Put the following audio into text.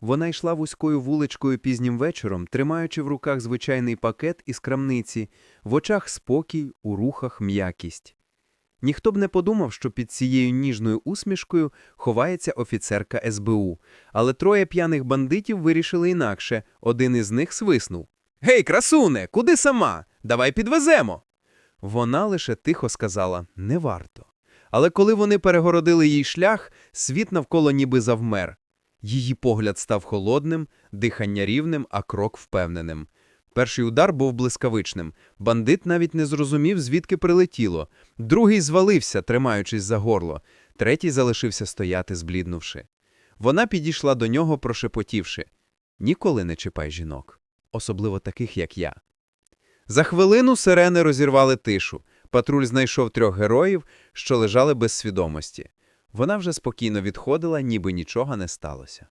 Вона йшла вузькою вуличкою пізнім вечором, тримаючи в руках звичайний пакет із крамниці, в очах спокій, у рухах м'якість. Ніхто б не подумав, що під цією ніжною усмішкою ховається офіцерка СБУ. Але троє п'яних бандитів вирішили інакше. Один із них свиснув. «Гей, красуне, куди сама? Давай підвеземо!» Вона лише тихо сказала «не варто». Але коли вони перегородили їй шлях, світ навколо ніби завмер. Її погляд став холодним, дихання рівним, а крок впевненим. Перший удар був блискавичним. Бандит навіть не зрозумів, звідки прилетіло. Другий звалився, тримаючись за горло. Третій залишився стояти, збліднувши. Вона підійшла до нього, прошепотівши «Ніколи не чіпай жінок, особливо таких, як я». За хвилину сирени розірвали тишу. Патруль знайшов трьох героїв, що лежали без свідомості. Вона вже спокійно відходила, ніби нічого не сталося.